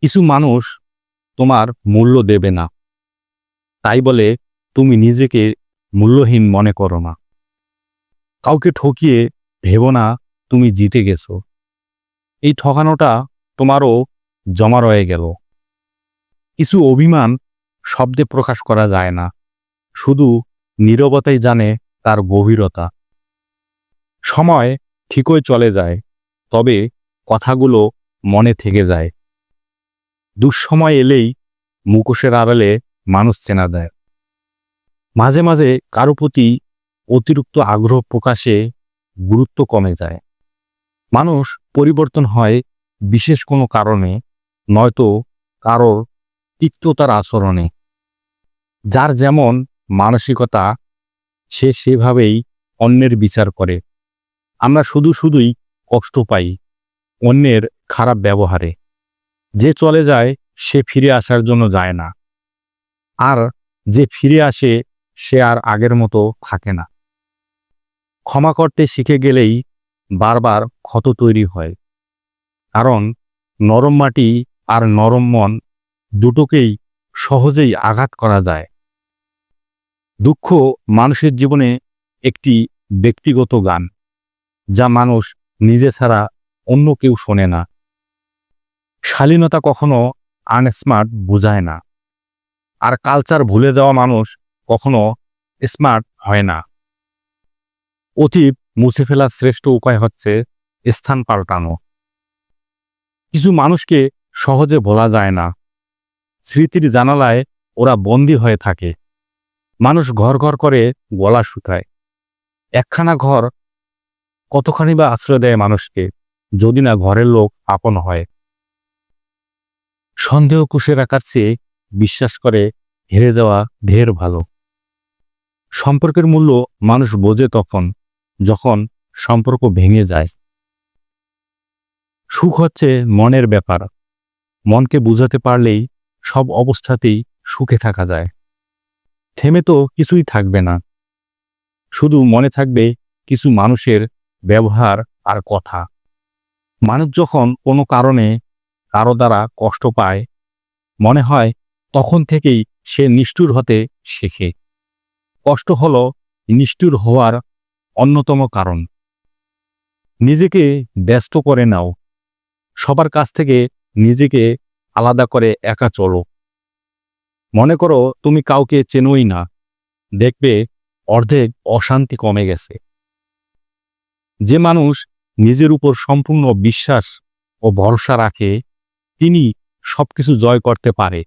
কিছু মানুষ তোমার মূল্য দেবে না। তাই বলে তুমি নিজেকে মূল্যহীন মনে করো না। কাউকে ঠকিয়ে ভেবো না তুমি জিতে গেছো। এই ঠকানোটা তোমারও জমা রয়ে গেল। কিছু অভিমান শব্দে প্রকাশ করা যায় না। শুধু নীরবতাই জানে তার গভীরতা। সময় ঠিকই চলে যায়, তবে কথাগুলো মনে থেকে যায়। দুঃসময় এলেই মুখোশের আড়ালে মানুষ চেনা দেয়। মাঝে মাঝে কারও প্রতি অতিরিক্ত আগ্রহ প্রকাশে গুরুত্ব কমে যায়। মানুষ পরিবর্তন হয় বিশেষ কোনো কারণে, নয়তো কারোর তিক্ততার আচরণে। যার যেমন মানসিকতা, সে সেভাবেই অন্যের বিচার করে। আমরা শুধু শুধুই কষ্ট পাই অন্যের খারাপ ব্যবহারে। যে চলে যায়, সে ফিরে আসার জন্য যায় না। আর যে ফিরে আসে, সে আর আগের মতো থাকে না। ক্ষমা করতে শিখে গেলেই বারবার ক্ষত তৈরি হয়। কারণ নরম মাটি আর নরম মন দুটোকেই সহজেই আঘাত করা যায়। দুঃখ মানুষের জীবনে একটি ব্যক্তিগত গান, যা মানুষ নিজে ছাড়া অন্য কেউ শোনে না। শালীনতা কখনো আনস্মার্ট বোঝায় না। আর কালচার ভুলে যাওয়া মানুষ কখনো স্মার্ট হয় না। অতীত মুছে ফেলার শ্রেষ্ঠ উপায় হচ্ছে স্থান পাল্টানো। কিছু মানুষকে সহজে ভোলা যায় না। স্মৃতির জানালায় ওরা বন্দী হয়ে থাকে। মানুষ ঘর ঘর করে গলা শুকায়। একখানা ঘর কতখানি বা আশ্রয় দেয় মানুষকে, যদি না ঘরের লোক আপন হয়। সন্দেহ কুশে রাখার চেয়ে বিশ্বাস করে হেরে দেওয়া ঢের ভালো। সম্পর্কের মূল্য মানুষ বোঝে তখন, যখন সম্পর্ক ভেঙে যায়। সুখ হচ্ছে মনের ব্যাপার। মনকে বুঝাতে পারলেই সব অবস্থাতেই সুখে থাকা যায়। থেমে তো কিছুই থাকবে না। শুধু মনে থাকবে কিছু মানুষের ব্যবহার আর কথা। মানুষ যখন কোনো কারণে কারও দ্বারা কষ্ট পায়, মনে হয় তখন থেকেই সে নিষ্ঠুর হতে শেখে। কষ্ট হল নিষ্ঠুর হওয়ার অন্যতম কারণ। নিজেকে ব্যস্ত করে নাও। সবার কাছ থেকে নিজেকে আলাদা করে একা চলো। মনে করো তুমি কাউকে চেনোই না। দেখবে অর্ধেক অশান্তি কমে গেছে। যে মানুষ নিজের উপর সম্পূর্ণ বিশ্বাস ও ভরসা রাখে তিনি সবকিছু জয় করতে পারে।